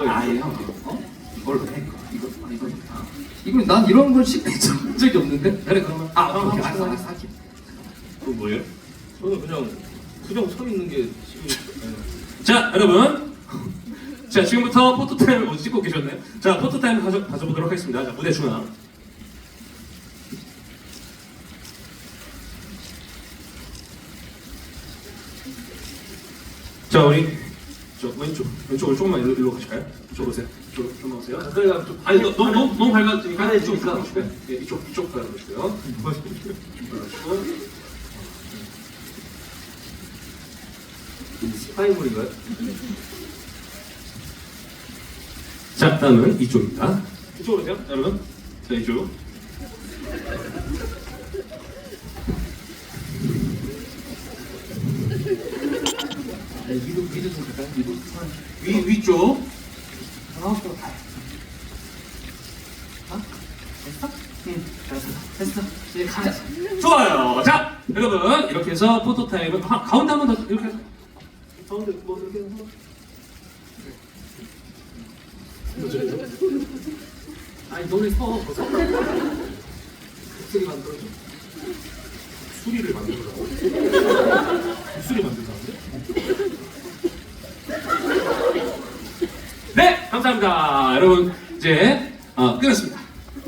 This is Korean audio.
뭐가 아, 있어? 예, 형. 어? 이걸로 해. 이거, 아, 이거. 아. 이거 난 이런 걸 시켜본 적이 없는데? 그래, 그러면. 아, 형, 오케이, 형, 알았어, 형. 알았어, 할게. 그거 뭐예요? 저는 그냥 그냥 서 있는 게 지금 네. 자, 여러분. 자, 지금부터 포토타임을 어디 찍고 계셨나요? 자, 포토타임 가져, 가져보도록 하겠습니다. 자, 무대 중앙. 자, 우리 저 왼쪽, 왼쪽으로 조금만 일로, 일로 가실까요? 이쪽으로 오세요. 이쪽으로 좀 오세요. 가까이가 좀 아니, 너, 너무, 너무, 너무 밝아지니까 가까이 이쪽, 있으니까. 이쪽, 이쪽, 예, 이쪽, 이쪽 가주시고요. 그러시고. 스파이물인가요? 자, 다음은 이쪽입니다. 이쪽으로 오세요, 여러분. 자, 이쪽. 네, 위로, 위로 좀 갈까요? 위로. 위, 위쪽. 아, 또 가. 어? 됐어? 응, 됐어. 됐어. 이제 가자. 좋아요. 자, 여러분 이렇게 해서 포토 타임은 가, 가운데 한 번 더 이렇게 해서 가운데 뭐 이렇게 해서 아니, 너네 서. 목소리 만들어줘. 수리를 만들라고. 수리 만든다는데? 네, 감사합니다. 여러분 이제 어, 끝났습니다.